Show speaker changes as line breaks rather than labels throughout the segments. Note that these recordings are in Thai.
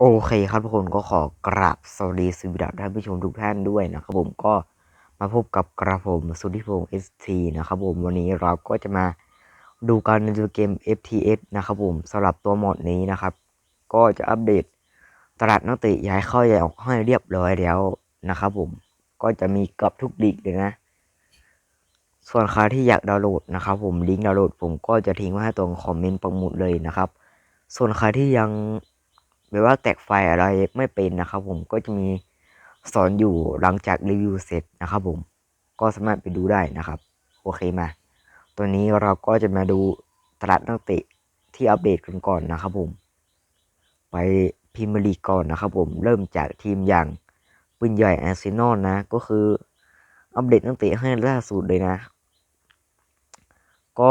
โอเคครับทุกคนก็ขอกราบสวัสดีสวัสดีท่านผู้ชมทุกท่านด้วยนะครับผมก็มาพบกับกระผมสุธิพงศ์ ST นะครับผมวันนี้เราก็จะมาดูการในเกม FTS นะครับผมสำหรับตัวหมดนี้นะครับ ก็จะอัปเดตตลาดนักเตะย้ายเข้าย้ายออกให้เรียบร้อยแล้วนะครับผมก็จะมีกับทุกลีกเลยนะ ส่วนใครที่อยากดาวน์โหลดนะครับผมลิงก์ดาวน์โหลดผมก็จะทิ้งไว้ให้ตรงคอมเมนต์ปังหมุดเลยนะครับ ส่วนใครที่ยัง แบบว่าแตกไฟอะไรไม่เป็นนะครับ ผมก็จะมีสอนอยู่หลังจากรีวิวเสร็จนะครับ ผมก็สามารถไปดูได้นะครับโอเคมา ตัวนี้เราก็จะมาดูตลาดนักเตะที่อัปเดตกันก่อนนะครับ ผม ไปพรีเมียร์ลีกก่อนนะครับ ผมเริ่มจากทีมอย่างปืนใหญ่อาร์เซนอลนะ ก็คืออัปเดตนักเตะให้ล่าสุดเลยนะ ก็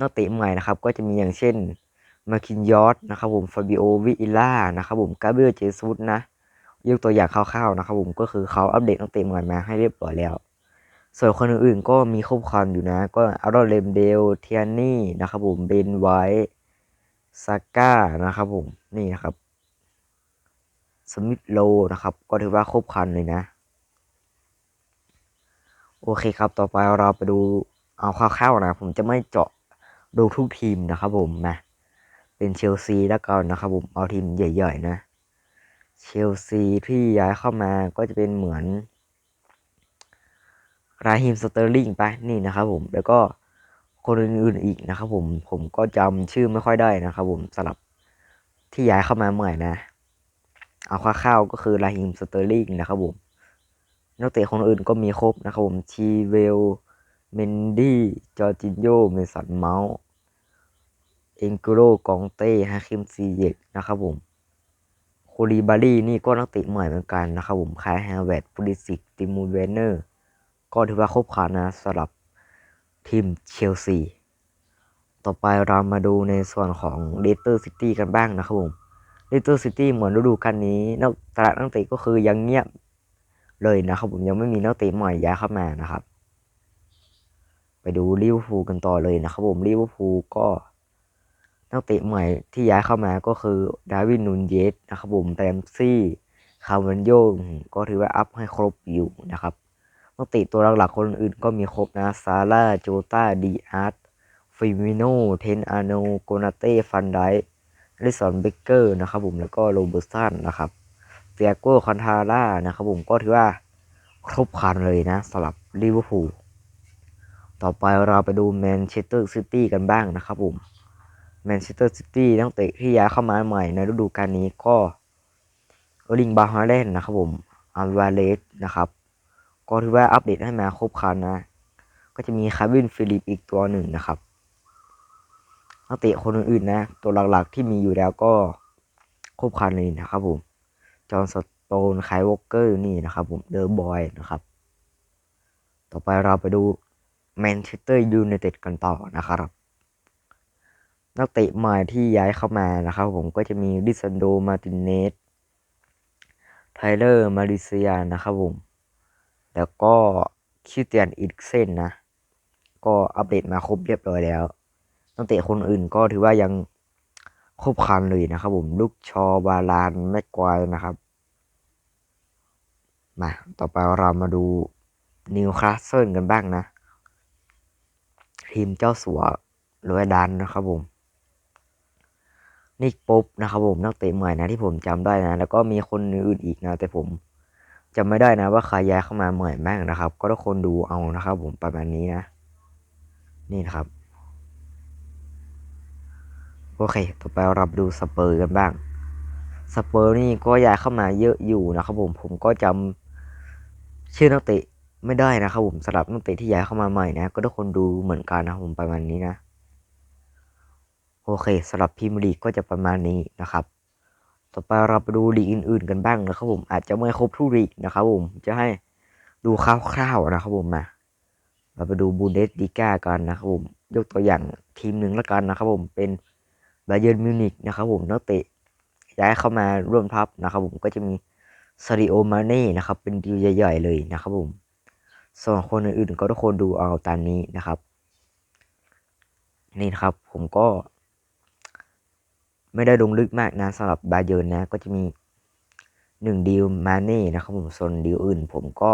นักเตะใหม่นะครับ ก็จะมีอย่างเช่น มาคินยอสนะครับผมฟาบิโอวิอิล่านะครับผมกาเบรียลเจซุสนะยกตัวอย่างคร่าวๆนะครับผมก็คือเขาอัปเดตนักเตะใหม่มาให้เรียบร้อยแล้ว ส่วนคนอื่นๆก็มีครบครันอยู่นะ ก็อารอนเลมเดลเทียนนี่นะครับผมเบนไวท์ซาก้านะครับผมนี่นะครับสมิธโลนะครับ ก็ถือว่าครบครันเลยนะ โอเคครับต่อไปเราไปดูเอาคร่าวๆนะ ผมจะไม่เจาะดูทุกทีมนะครับผมนะ เป็นเชลซีแล้วกันนะครับผมเอาทีมใหญ่ๆนะ เชลซีที่ย้ายเข้ามาก็จะเป็นเหมือนราฮิมสเตอร์ลิงไปนี่นะครับผมแล้วก็คนอื่นๆอีกนะครับผมผมก็จำชื่อไม่ค่อยได้นะครับผมสลับที่ย้ายเข้ามาใหม่นะ เอาคร่าวๆก็คือราฮิมสเตอร์ลิงนะครับผมนักเตะคนอื่นก็มีครบนะครับผมชีเวล เมนดี้ จอร์จินโย เมสันเมาส์ เอ็นกุโรกองเต้ฮาคิมซีเยกนะครับผมโคลีบารีนี่ก็นักเตะใหม่เหมือนกันนะครับผมคายแฮร์เวตพูลิสิกติมูเวนเนอร์ ก็ถือว่าครบครันนะสำหรับทีมเชลซี ต่อไปเรามาดูในส่วนของเลสเตอร์ซิตี้กันบ้างนะครับผมเลสเตอร์ซิตี้เหมือนฤดูกาลนี้นักตลาดนักเตะก็คือยังเงียบเลยนะครับผมยังไม่มีนักเตะใหม่ย้ายเข้ามานะครับ ไปดูลิเวอร์พูลกันต่อเลยนะครับผมลิเวอร์พูลก็ นักเตะใหม่ที่ย้ายเข้ามาก็คือดาวินนูนเยสนะครับผมแรมซี่คาร์วันโยก็ถือว่าอัพให้ครบอยู่นะครับนักเตะตัวหลักๆคนอื่นก็มีครบนะซาร่าโจตาดีอาร์ตฟิมิโนเทนอาโนโกนาเต้ฟันไดลิสันเบเกอร์นะครับผมแล้วก็โรเบอร์สันนะครับเตียโก้คอนทาร่านะครับผมก็ถือว่าครบครันเลยนะสำหรับลิเวอร์พูลต่อไปเราไปดูแมนเชสเตอร์ซิตี้กันบ้างนะครับผม แมนเชสเตอร์ซิตี้นักเตะที่ย้ายเข้ามาใหม่ในฤดูกาลนี้ก็เอลิงบาฮาเลนนะครับผมอัลวาเลสนะครับ ก็ถือว่าอัปเดตให้มาครบครันนะ ก็จะมีคาร์บินฟิลิปอีกตัวหนึ่งนะครับนักเตะคนอื่นๆนะ ตัวหลักๆที่มีอยู่แล้วก็ครบครันเลยนะครับผมจอห์นสโตนไคลวอเกอร์นี่นะครับผมเดอร์บอยนะครับ ต่อไปเราไปดูแมนเชสเตอร์ยูไนเต็ดกันต่อนะครับ นักเตะใหม่ที่ย้ายเข้ามานะครับผมก็จะมีดิซันโด มาตินเนส ไทเลอร์ มาริเซียนะครับผม แล้วก็คิเตียนอิกเซนนะ ก็อัปเดตมาครบเรียบร้อยแล้ว นักเตะคนอื่นก็ถือว่ายังครบครันเลยนะครับผม ลูกชอบาลานแม็กควายนะครับ มา ต่อไปเรามาดูนิวคาสเซิลกันบ้างนะ ทีมเจ้าสัวรวยดันนะครับผม นิกป๊บนะครับผมนักเตะใหม่นะที่ผมจำได้นะ แล้วก็มีคนอื่นอีกนะ แต่ผมจำไม่ได้นะว่าใครย้ายเข้ามาใหม่บ้างนะครับ ก็ทุกคนดูเอานะครับ ผมประมาณนี้นะ นี่นะครับโอเคต่อไปเราดูสเปอร์กันบ้างสเปอร์นี่ก็ย้ายเข้ามาเยอะอยู่นะครับผมผมก็จำชื่อนักเตะไม่ได้นะครับผมสำหรับนักเตะที่ย้ายเข้ามาใหม่นะ ก็ทุกคนดูเหมือนกันนะครับผมประมาณนี้นะ โอเคสำหรับพรีเมียร์ลีกก็จะประมาณนี้นะครับ ต่อไปเราไปดูลีกอื่น ๆ กันบ้างนะครับผมอาจจะไม่ครบทุกลีกนะครับผมจะให้ดูคร่าวๆนะครับผมมาเราไปดูบูเดสลีกากันนะครับผมยกตัวอย่างทีมหนึ่งล้วกันนะครับผมเป็นบาเยิร์นมิวนิกนะครับผมนักเตะย้ายเข้ามาร่วมทัพนะครับผมก็จะมีซาริโอมาเน่นะครับเป็นดีลใหญ่ๆเลยนะครับผมส่วนคนอื่นๆก็ทุกคนดูเอาตามนี้นะครับ นี่นะครับผมก็ ไม่ได้ลงลึกมากนะสำหรับบาเยิร์นนะ ก็จะมีหนึ่งดีลมาเน่นะครับผมส่วนดีลอื่น ผมก็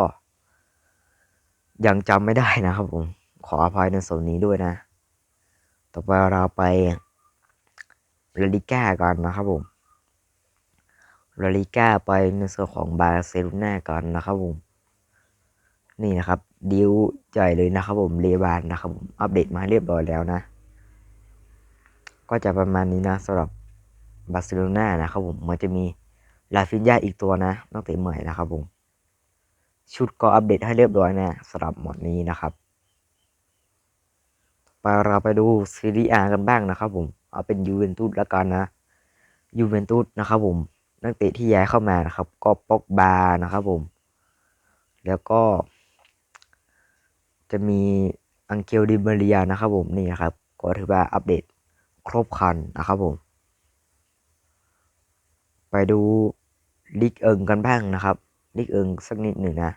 ยังจำไม่ได้นะครับผม ขออภัยในส่วนนี้ด้วยนะ ต่อไปเราไปลาลิก้ากันนะครับผมลาลิก้าไปในส่วนของบาร์เซโลนากันนะครับผม นี่นะครับดิวใหญ่เลยนะครับผมเรบานนะครับผมอัปเดตมาเรียบร้อยแล้วนะ ก็จะประมาณนี้นะสำหรับ บาร์เซโลนานะครับผมมันจะมีลาฟินยาอีกตัวนะตั้งแต่ใหม่นะครับผม ชุดก็อัปเดตให้เรียบร้อยนะสำหรับหมดนี้นะครับไปเราไปดูซีรีอากันบ้างนะครับผม เอาเป็นยูเวนตุสล้วกันนะยูเวนตุสนะครับผมนักเตะที่ย้ายเข้ามานะครับ ก็ปอกบานะครับผม แล้วก็ จะมีอังเกลดิเบเรียนะครับผมนี่นะครับ ก็ถือว่าอัปเดตครบครันนะครับผม ไปดูลิกเอิงกันบ้างนะครับลิกเอิงสักนิดหนึ่งนะ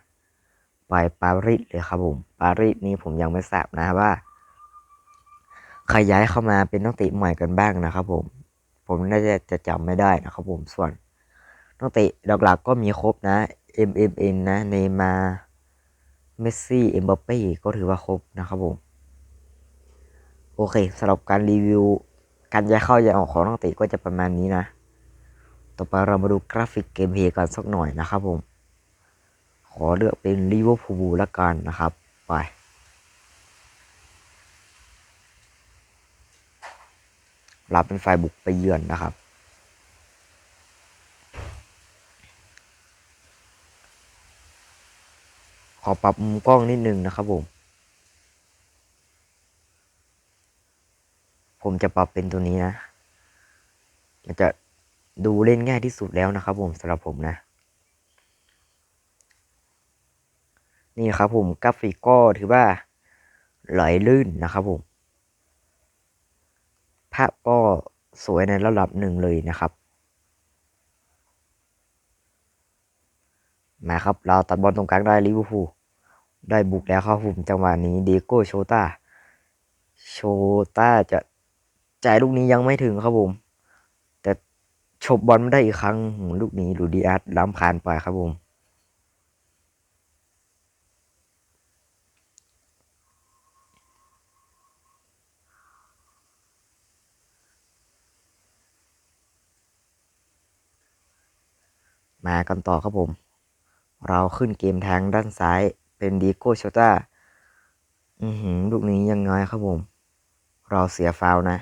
ไปปารีสเลยครับผม ปารีสนี้ผมยังไม่ทราบนะว่าใครย้ายเข้ามาเป็นนักเตะใหม่กันบ้างนะครับผม ผมน่าจะจะจำไม่ได้นะครับผม ส่วนนักเตะหลักๆก็มีครบนะ MMN นะเนมาเมสซี่ เอ็มบัปเป้ก็ถือว่าครบนะครับผม โอเคสำหรับการรีวิว การย้ายเข้าย้ายออกของนักเตะก็จะประมาณนี้นะ ต่อไปเรามาดูกราฟิกเกมเพลย์กันสักหน่อยนะครับผม ขอเลือกเป็นลิเวอร์พูลละกันนะครับ ไป รับเป็นฝ่ายบุกไปเยือนนะครับ ขอปรับมุมกล้องนิดนึงนะครับผม ผมจะปรับเป็นตัวนี้นะ มันจะ ดูเล่นง่ายที่สุดแล้วนะครับผมสำหรับผมนะ นี่ครับผมกราฟิกก็ถือว่าไหลลื่นนะครับผม ภาพก็สวยในระดับหนึ่งเลยนะครับ มาครับ เราตัดบอลตรงกลางได้ลิเวอร์พูลได้บุกแล้วครับผมจังหวะนี้เดโก้โชตาโชตาจะจ่ายลูกนี้ยังไม่ถึงครับผม ฉบบอลไม่ได้อีกครั้งลูกนี้ดูดีอาร์ตล้ำผ่านไปครับผมมากันต่อครับผม เราขึ้นเกมทางด้านซ้ายเป็นดีโก้โชต้า อือหือ ลูกนี้ยังไงครับผม เราเสียฟาวนะ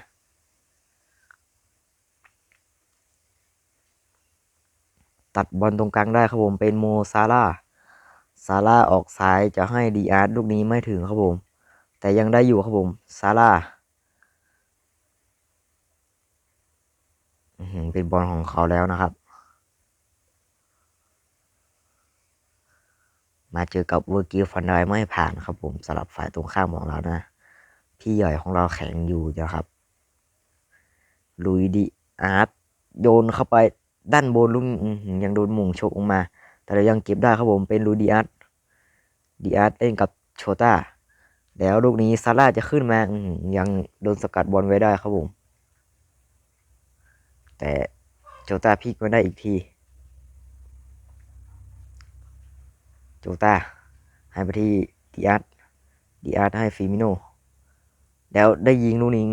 ตัดบอลตรงกลางได้ครับผมเป็นโมซาร่าซาร่าออกซ้ายจะให้ดีอาร์ตลูกนี้ไม่ถึงครับผม แต่ยังได้อยู่ครับผมซาร่าเป็นบอลของเขาแล้วนะครับ มาเจอกับเวอร์กิลฟันไดไม่ผ่านครับผมสำหรับฝ่ายตรงข้ามของเรานะ พี่ใหญ่ของเราแข็งอยู่นะครับลุยดีอาร์ตโยนเข้าไป ด้านบนลุงยังโดนมุงชกออกมา แต่เรายังเก็บได้ครับผมเป็นลุยดีอาร์ตดีอาร์ตเล่นกับโชต้าแล้วลูกนี้ซาร่าจะขึ้นมาอยังโดนสกัดบอลไว้ได้ครับผม แต่โชตาพลิกมาได้อีกที โจตาให้ไปที่ดีอาร์ตดีอาร์ตให้ฟิมิโน แล้วได้ยิงลูกนี้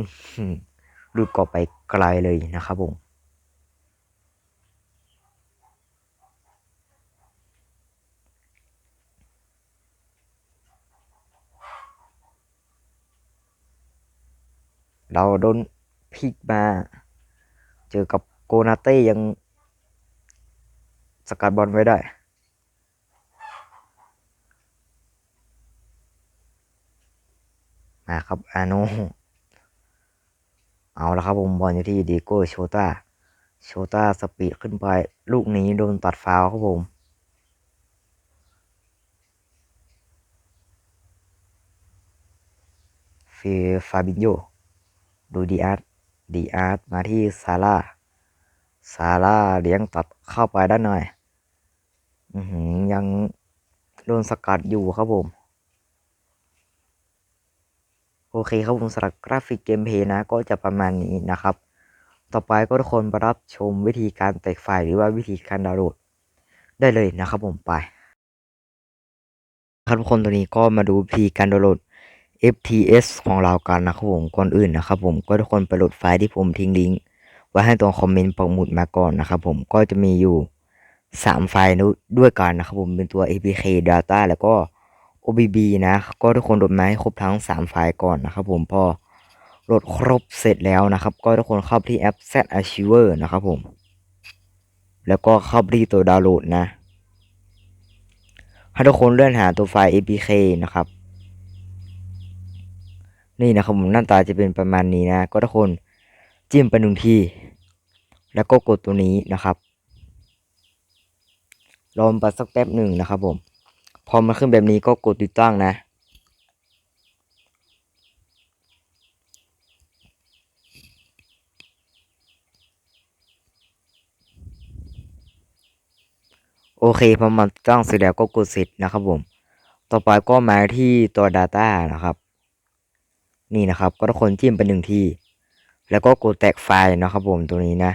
หลุดกรอบไปไกลเลยนะครับผม เราโดนพลิกมา เจอกับโกนาเต้ยัง สกัดบอลไว้ได้ มาครับอาโนเอาละครับผมบอลอยู่ที่ดีโก้โชตาโชตาสปีดขึ้นไป ลูกนี้โดนตัดฟาวครับผมฟีฟาบินโย ดูดีอาร์ตดีอาร์ตมาที่ซาร่าซาร่าเลี้ยงตัดเข้าไปด้านหน่อยอือหือยังโดนสกัดอยู่ครับผม โอเคครับผมสำหรับกราฟิกเกมเพย์นะ ก็จะประมาณนี้นะครับ ต่อไปก็ทุกคนไปรับชมวิธีการแตกไฟล์หรือว่าวิธีการดาวน์โหลดได้เลยนะครับผมไปครับทุกคนตัวนี้ก็มาดูวิธีการดาวน์โหลด FTS ของเรากันนะครับผมก่อนอื่นนะครับผมก็ทุกคนไปโหลดไฟล์ที่ผมทิ้งลิงก์ไว้ให้ตรงคอมเมนต์ปักหมุดมาก่อนนะครับผมก็จะมีอยู่ 3 ไฟล์ด้วยกันนะครับผมเป็นตัว APK Data แล้วก็ OBB นะ ก็ทุกคนโหลดมาให้ครบทั้ง 3 ไฟล์ก่อนนะครับผมพอโหลดครบเสร็จแล้วนะครับ ก็ทุกคนเข้าไปที่แอป Z Archiver นะครับผม แล้วก็เข้าไปที่ตัวดาวน์โหลดนะให้ทุกคนเลื่อนหาตัวไฟล์ APK นะครับ นี่นะครับผมหน้าตาจะเป็นประมาณนี้นะ ก็ทุกคนจิ้มไปหนึ่งทีแล้วก็กดตัวนี้นะครับรอมไปสักแป๊บหนึ่งนะครับผม พอมันขึ้นแบบนี้ก็กดติดตั้งนะโอเคพอมันติดตั้งเสร็จแล้วก็กดเสร็จนะครับผม ต่อไปก็มาที่ตัว Data นะครับ นี่นะครับ ก็ทุกคนจิ้มไปหนึ่งที แล้วก็กดแตกไฟล์นะครับผมตัวนี้นะ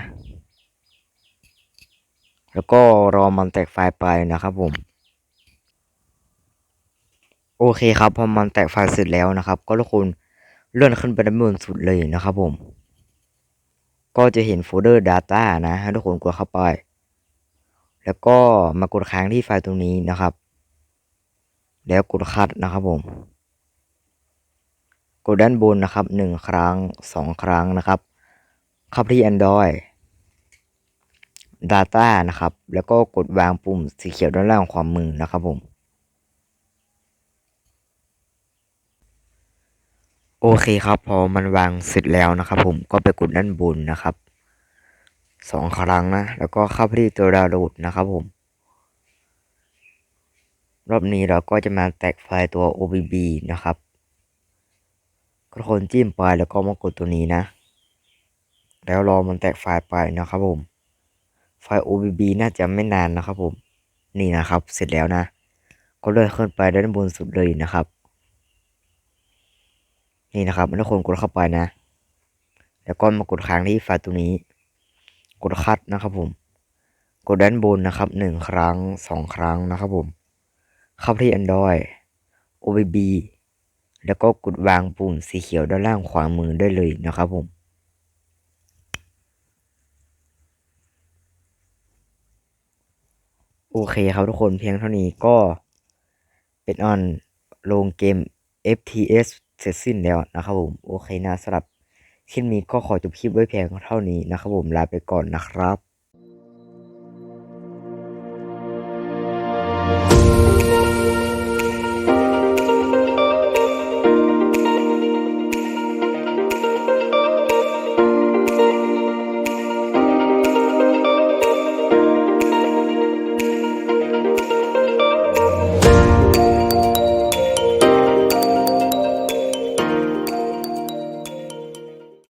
แล้วก็รอมันแตกไฟล์ไปนะครับผม โอเคครับพอมันแตกไฟล์เสร็จแล้วนะครับ ก็ทุกคนเลื่อนขึ้นไปด้านบนสุดเลยนะครับผม ก็จะเห็นโฟลเดอร์ Data นะให้ทุกคนกดเข้าไป แล้วก็มากดค้างที่ไฟล์ตรงนี้นะครับ แล้วกดคัดนะครับผม กดด้านบนนะครับหนึ่งครั้งสองครั้งนะครับเข้าไปที่ Android Data นะครับ แล้วก็กดวางปุ่มสีเขียวด้านล่างขวามือนะครับผม โอเคครับ พอมันวางเสร็จแล้วนะครับผมก็ไปกดด้านบนนะครับสองครั้งนะ แล้วก็เข้าไปที่ตัวดาวน์โหลดนะครับผม รอบนี้เราก็จะมาแตกไฟล์ตัว OBB นะครับ ทุกคนจิ้มไปแล้วก็มากดตัวนี้นะ แล้วรอมันแตกไฟล์ไปนะครับผม ไฟล์ OBB น่าจะไม่นานนะครับผม นี่นะครับ เสร็จแล้วนะ ก็เลื่อนขึ้นไปด้านบนสุดเลยนะครับ นี่นะครับทุกคนกดเข้าไปนะ แล้วก็มากดค้างที่ไฟล์ตัวนี้ กดคัดนะครับผม กดด้านบนนะครับหนึ่งครั้งสองครั้งนะครับผม เข้าที่ Android OBB แล้วก็กดวางปุ่มสีเขียวด้านล่างขวามือได้เลยนะครับผมโอเคครับทุกคนเพียงเท่านี้ก็เป็นออนลงเกม FTS เสร็จสิ้นแล้วนะครับผมโอเคนะสำหรับคลิปนี้ก็ขอจบคลิปไว้เพียงเท่านี้นะครับผมลาไปก่อนนะครับ